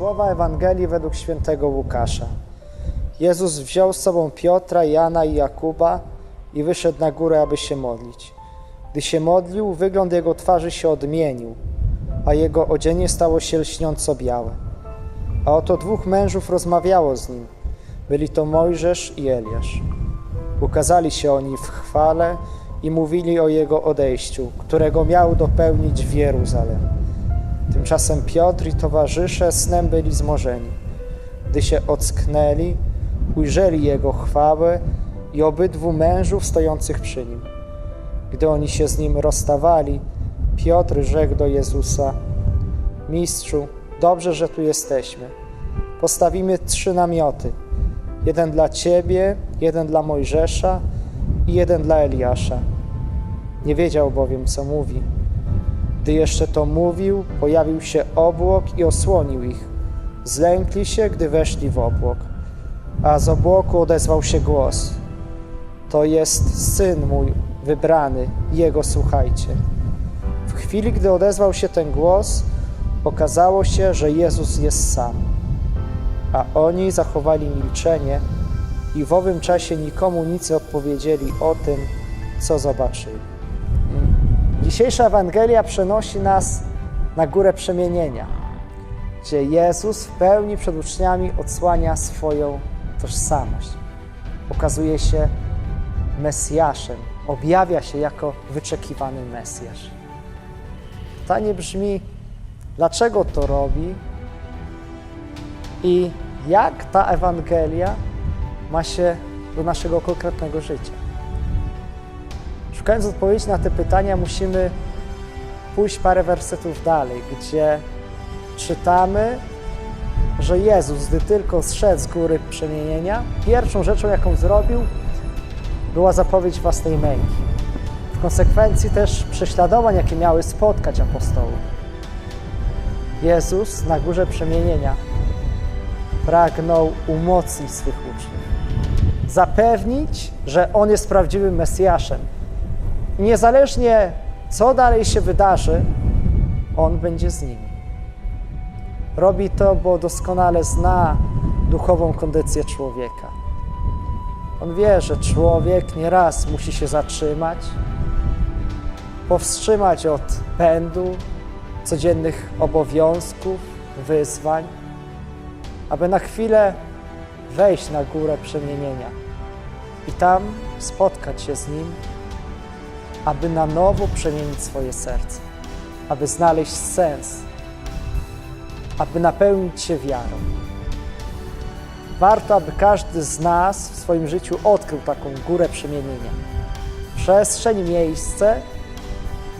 Słowa Ewangelii według świętego Łukasza. Jezus wziął z sobą Piotra, Jana i Jakuba i wyszedł na górę, aby się modlić. Gdy się modlił, wygląd jego twarzy się odmienił, a jego odzienie stało się lśniąco białe. A oto dwóch mężów rozmawiało z nim. Byli to Mojżesz i Eliasz. Ukazali się oni w chwale i mówili o jego odejściu, którego miał dopełnić w Jeruzalem. Tymczasem Piotr i towarzysze snem byli zmorzeni. Gdy się ocknęli, ujrzeli jego chwałę i obydwu mężów stojących przy nim. Gdy oni się z nim rozstawali, Piotr rzekł do Jezusa: Mistrzu, dobrze, że tu jesteśmy. Postawimy trzy namioty: jeden dla ciebie, jeden dla Mojżesza i jeden dla Eliasza. Nie wiedział bowiem, co mówi. Gdy jeszcze to mówił, pojawił się obłok i osłonił ich. Zlękli się, gdy weszli w obłok. A z obłoku odezwał się głos: To jest syn mój wybrany, jego słuchajcie. W chwili, gdy odezwał się ten głos, okazało się, że Jezus jest sam. A oni zachowali milczenie i w owym czasie nikomu nic nie odpowiedzieli o tym, co zobaczyli. Dzisiejsza Ewangelia przenosi nas na górę przemienienia, gdzie Jezus w pełni przed uczniami odsłania swoją tożsamość. Okazuje się Mesjaszem, objawia się jako wyczekiwany Mesjasz. Pytanie brzmi, dlaczego to robi i jak ta Ewangelia ma się do naszego konkretnego życia. Szukając odpowiedzi na te pytania, musimy pójść parę wersetów dalej, gdzie czytamy, że Jezus, gdy tylko zszedł z góry przemienienia, pierwszą rzeczą, jaką zrobił, była zapowiedź własnej męki. W konsekwencji też prześladowań, jakie miały spotkać apostołów. Jezus na górze przemienienia pragnął umocnić swych uczniów, zapewnić, że On jest prawdziwym Mesjaszem, niezależnie co dalej się wydarzy, On będzie z nimi. Robi to, bo doskonale zna duchową kondycję człowieka. On wie, że człowiek nieraz musi się zatrzymać, powstrzymać od pędu, codziennych obowiązków, wyzwań, aby na chwilę wejść na górę przemienienia i tam spotkać się z Nim aby na nowo przemienić swoje serce, aby znaleźć sens, aby napełnić się wiarą. Warto, aby każdy z nas w swoim życiu odkrył taką górę przemienienia. Przestrzeń, miejsce,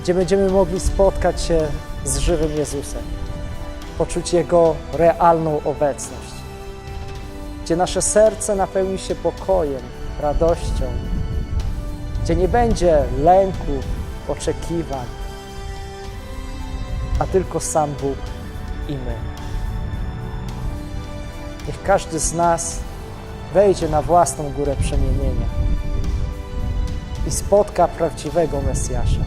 gdzie będziemy mogli spotkać się z żywym Jezusem, poczuć Jego realną obecność, gdzie nasze serce napełni się pokojem, radością, gdzie nie będzie lęku, oczekiwań, a tylko sam Bóg i my. Niech każdy z nas wejdzie na własną górę przemienienia i spotka prawdziwego Mesjasza.